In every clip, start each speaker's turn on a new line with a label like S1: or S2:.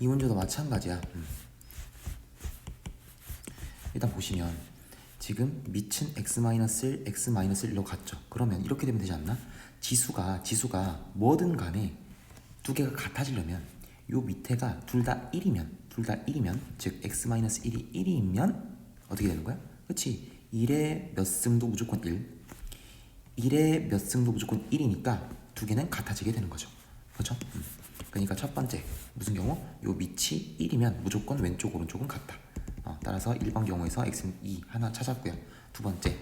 S1: 이 문제도 마찬가지야. 음. 일단 보시면 지금 미친 x-1, x-1로 갔죠. 그러면 이렇게 되면 되지 않나? 지수가 지수가 뭐든 간에 두 개가 같아지려면 요 밑에가 둘 다 1이면 둘 다 1이면 즉 x-1이 1이면 어떻게 되는 거야? 그렇지 1의 몇 승도 무조건 1 1의 몇 승도 무조건 1이니까 두 개는 같아지게 되는 거죠 그렇죠? 음. 그러니까 첫 번째 무슨 경우? 요 밑이 1이면 무조건 왼쪽 오른쪽은 같다. 어, 따라서 1번 경우에서 x는 2 하나 찾았고요. 두 번째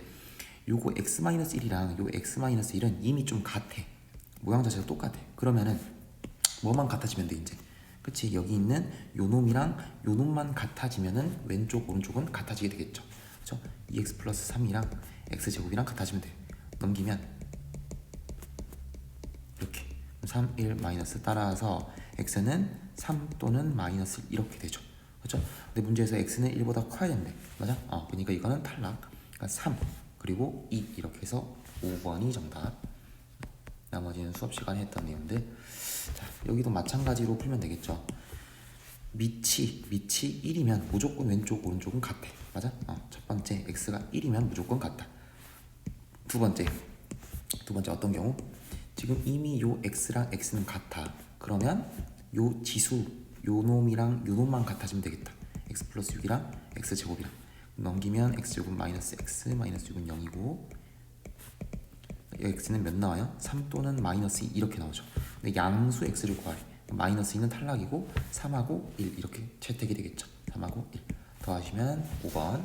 S1: 요거 x-1이랑 요 x-1은 이미 좀 같아. 모양 자체가 똑같아. 그러면은 뭐만 같아지면 돼 이제? 그치? 여기 있는 요 놈이랑 요 놈만 같아지면은 왼쪽 오른쪽은 같아지게 되겠죠. 그쵸? 2x 플러스 3이랑 x제곱이랑 같아지면 돼. 넘기면 이렇게 3, 1 마이너스 따라서 x는 3 또는 마이너스 1 이렇게 되죠. 그렇죠? 근데 문제에서 x는 1보다 커야 된대. 맞아? 어 그러니까 이거는 탈락. 그러니까 3 그리고 2 이렇게 해서 5번이 정답. 나머지는 수업 시간에 했던 내용들. 자 여기도 마찬가지로 풀면 되겠죠. 밑이 밑이 1이면 무조건 왼쪽 오른쪽은 같아. 맞아? 어, 첫 번째 x가 1이면 무조건 같다 두 번째. 두 번째 어떤 경우 지금 이미 요 x랑 x는 같아. 그러면 요 지수 요 놈이랑 요 놈만 같아지면 되겠다. X 플러스 6이랑 x 제곱이랑. 넘기면 x 제곱 마이너스 x 마이너스 6은 0이고 여기 x는 몇 나와요? 3 또는 마이너스 2 이렇게 나오죠. 근데 양수 x를 구하래. 마이너스 2는 탈락이고 3하고 1 이렇게 채택이 되겠죠. 3하고 1 더하시면 5번